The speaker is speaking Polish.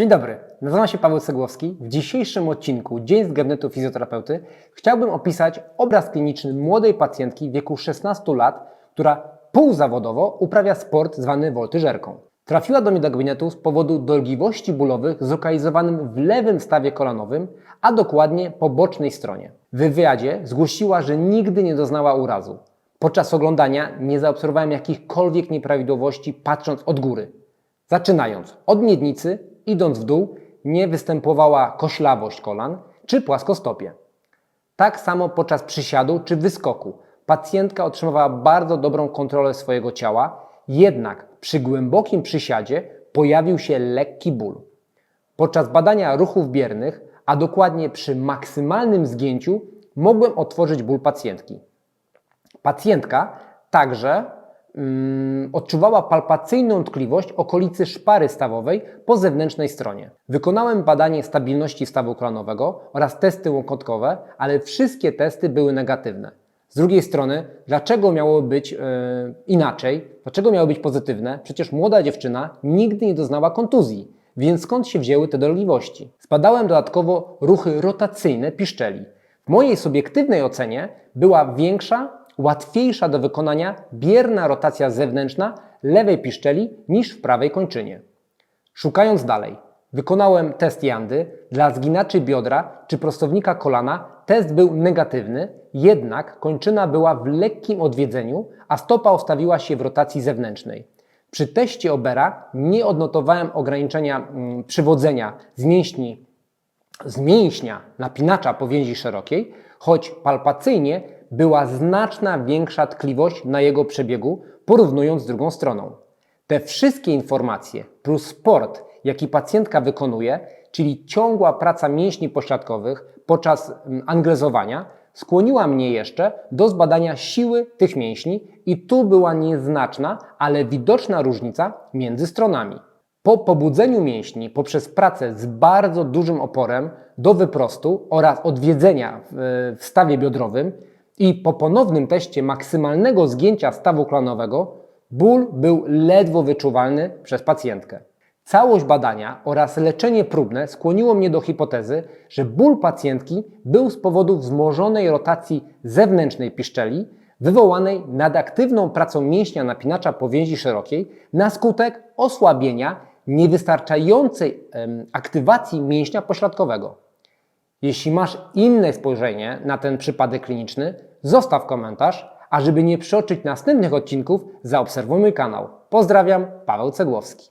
Dzień dobry, nazywam się Paweł Cegłowski. W dzisiejszym odcinku Dzień z gabinetu fizjoterapeuty chciałbym opisać obraz kliniczny młodej pacjentki w wieku 16 lat, która półzawodowo uprawia sport zwany woltyżerką. Trafiła do mnie do gabinetu z powodu dolegliwości bólowych zlokalizowanym w lewym stawie kolanowym, a dokładnie po bocznej stronie. W wywiadzie zgłosiła, że nigdy nie doznała urazu. Podczas oglądania nie zaobserwowałem jakichkolwiek nieprawidłowości patrząc od góry. Zaczynając od miednicy, idąc w dół, nie występowała koślawość kolan czy płaskostopie. Tak samo podczas przysiadu czy wyskoku pacjentka otrzymywała bardzo dobrą kontrolę swojego ciała, jednak przy głębokim przysiadzie pojawił się lekki ból. Podczas badania ruchów biernych, a dokładnie przy maksymalnym zgięciu, mogłem otworzyć ból pacjentki. Pacjentka także odczuwała palpacyjną tkliwość okolicy szpary stawowej po zewnętrznej stronie. Wykonałem badanie stabilności stawu kolanowego oraz testy łąkotkowe, ale wszystkie testy były negatywne. Z drugiej strony, dlaczego miało być e, inaczej? Dlaczego miało być pozytywne? Przecież młoda dziewczyna nigdy nie doznała kontuzji, więc skąd się wzięły te dolegliwości? Zbadałem dodatkowo ruchy rotacyjne piszczeli. W mojej subiektywnej ocenie była większa, łatwiejsza do wykonania bierna rotacja zewnętrzna lewej piszczeli niż w prawej kończynie. Szukając dalej, wykonałem test jandy dla zginaczy biodra czy prostownika kolana. Test był negatywny, jednak kończyna była w lekkim odwiedzeniu, a stopa ustawiła się w rotacji zewnętrznej. Przy teście Obera nie odnotowałem ograniczenia mm, przywodzenia z mięśni z mięśnia napinacza powięzi szerokiej, choć palpacyjnie była znaczna większa tkliwość na jego przebiegu, porównując z drugą stroną. Te wszystkie informacje plus sport, jaki pacjentka wykonuje, czyli ciągła praca mięśni pośladkowych podczas mm, anglezowania, skłoniła mnie jeszcze do zbadania siły tych mięśni i tu była nieznaczna, ale widoczna różnica między stronami. Po pobudzeniu mięśni poprzez pracę z bardzo dużym oporem do wyprostu oraz odwiedzenia w, w stawie biodrowym i po ponownym teście maksymalnego zgięcia stawu klanowego, ból był ledwo wyczuwalny przez pacjentkę. Całość badania oraz leczenie próbne skłoniło mnie do hipotezy, że ból pacjentki był z powodu wzmożonej rotacji zewnętrznej piszczeli, wywołanej nadaktywną pracą mięśnia napinacza powięzi szerokiej na skutek osłabienia niewystarczającej aktywacji mięśnia pośladkowego. Jeśli masz inne spojrzenie na ten przypadek kliniczny, zostaw komentarz, a żeby nie przeoczyć następnych odcinków, zaobserwuj mój kanał. Pozdrawiam, Paweł Cegłowski.